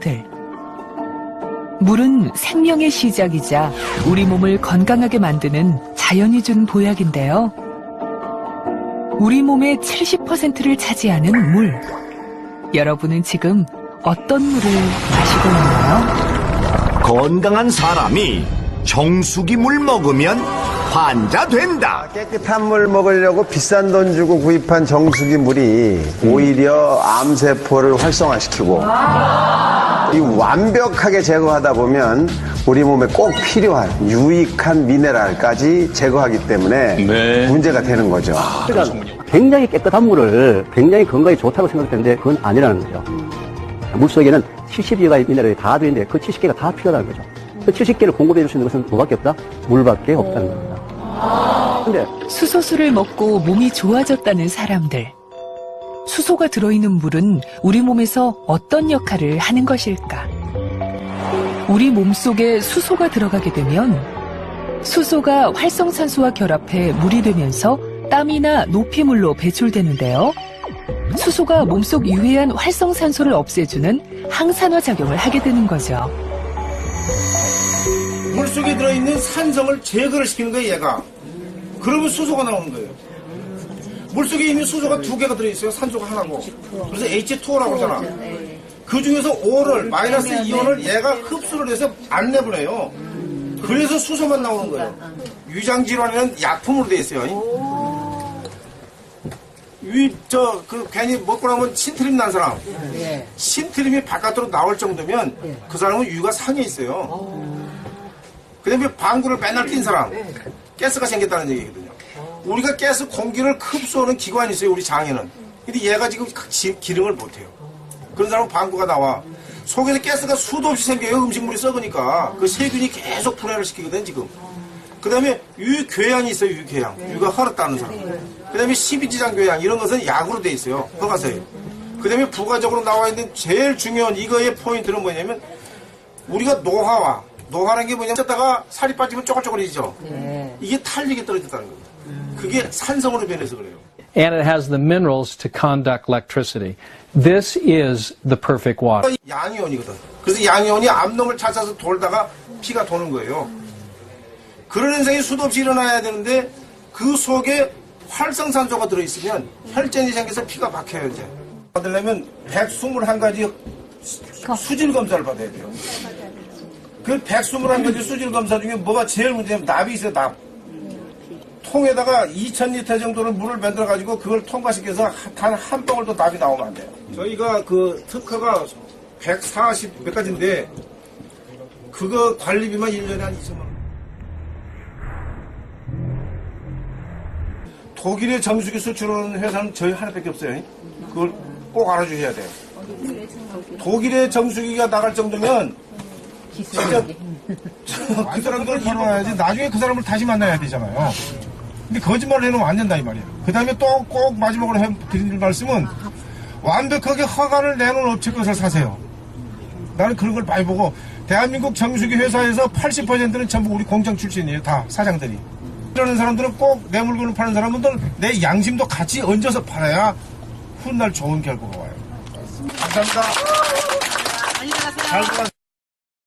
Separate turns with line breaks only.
들. 물은 생명의 시작이자 우리 몸을 건강하게 만드는 자연이 준 보약인데요. 우리 몸의 70%를 차지하는 물. 여러분은 지금 어떤 물을 마시고 있나요?
건강한 사람이 정수기 물 먹으면 환자 된다.
깨끗한 물 먹으려고 비싼 돈 주고 구입한 정수기 물이 오히려 암세포를 활성화시키고 이 완벽하게 제거하다 보면 우리 몸에 꼭 필요한 유익한 미네랄까지 제거하기 때문에 문제가 되는 거죠.
그러니까 굉장히 깨끗한 물을 굉장히 건강에 좋다고 생각했는데 그건 아니라는 거죠. 물 속에는 70개가 미네랄이 다 들어있는데 그 70개가 다 필요하다는 거죠. 그 70개를 공급해 줄 수 있는 것은 뭐밖에 없다? 물밖에 없다는 겁니다. 근데
수소수를 먹고 몸이 좋아졌다는 사람들. 수소가 들어있는 물은 우리 몸에서 어떤 역할을 하는 것일까? 우리 몸 속에 수소가 들어가게 되면 수소가 활성산소와 결합해 물이 되면서 땀이나 노폐물로 배출되는데요. 수소가 몸속 유해한 활성산소를 없애주는 항산화 작용을 하게 되는 거죠.
물속에 들어있는 산성을 제거를 시키는 거예요, 얘가. 그러면 수소가 나오는 거예요. 물속에 있는 수소가 두 개가 들어있어요. 산소가 하나고. 그래서 H2O라고 하잖아. 그 중에서 O를, 마이너스 이온을 얘가 흡수를 해서 안 내보내요. 그래서 수소만 나오는 거예요. 위장질환에는 약품으로 돼 있어요. 위, 저, 그, 괜히 먹고 나면 신트림 난 사람. 신트림이 바깥으로 나올 정도면 그 사람은 위가 상해 있어요. 그 다음에 방구를 맨날 낀 사람. 가스가 생겼다는 얘기거든요. 우리가 가스 공기를 흡수하는 기관이 있어요, 우리 장에는. 근데 얘가 지금 지- 기능을 못해요. 그런 사람은 방구가 나와. 속에서 가스가 수도 없이 생겨요, 음식물이 썩으니까. 그 세균이 계속 분해를 시키거든, 지금. 그 다음에 유궤양이 있어요, 유궤양. 유가 헐었다는 사람. 그 다음에 십이지장 궤양, 이런 것은 약으로 돼 있어요. 허가서에. 그 다음에 부가적으로 나와 있는 제일 중요한 이거의 포인트는 뭐냐면, 우리가 노화와, 노화라는 게 뭐냐면, 쪘다가 살이 빠지면 쪼글쪼글해지죠. 이게 탄력이 떨어졌다는 거예요. 그게 산성으로 변해서 그래요.
and it has the minerals to conduct electricity. This is the perfect water.
양이온이거든. 그래서 양이온이 암놈을 찾아서 돌다가 피가 도는 거예요. 그런 현상이 수도 없이 일어나야 되는데 그 속에 활성산소가 들어있으면 혈전이 생겨서 피가 막혀요, 이제. 받으려면 121가지 수질 검사를 받아야 돼요. 그 121가지 수질 검사 중에 뭐가 제일 문제냐면 납이 있어요, 납. 통에다가 2,000리터 정도를 물을 만들어 가지고 그걸 통과시켜서 단 한 방울 도 납이 나오면 안 돼요. 저희가 그 특허가 140 몇 가지인데 그거 관리비만 1년에 한 2천만 원. 독일의 정수기 수출하는 회사는 저희 하나밖에 없어요. 그걸 꼭 알아주셔야 돼요. 독일의 정수기가 나갈 정도면 진짜 그 사람들을 이뤄야지 나중에 그 사람을 다시 만나야 되잖아요. 근데 거짓말을 해놓으면 안 된다 이 말이에요. 그 다음에 또 꼭 마지막으로 해 드릴 말씀은 완벽하게 허가를 내놓은 업체 것을 사세요. 나는 그런 걸 많이 보고 대한민국 정수기 회사에서 80%는 전부 우리 공장 출신이에요. 다 사장들이. 이러는 사람들은 꼭 내 물건을 파는 사람들 내 양심도 같이 얹어서 팔아야 훗날 좋은 결과가 와요. 감사합니다. 잘 들었습니다.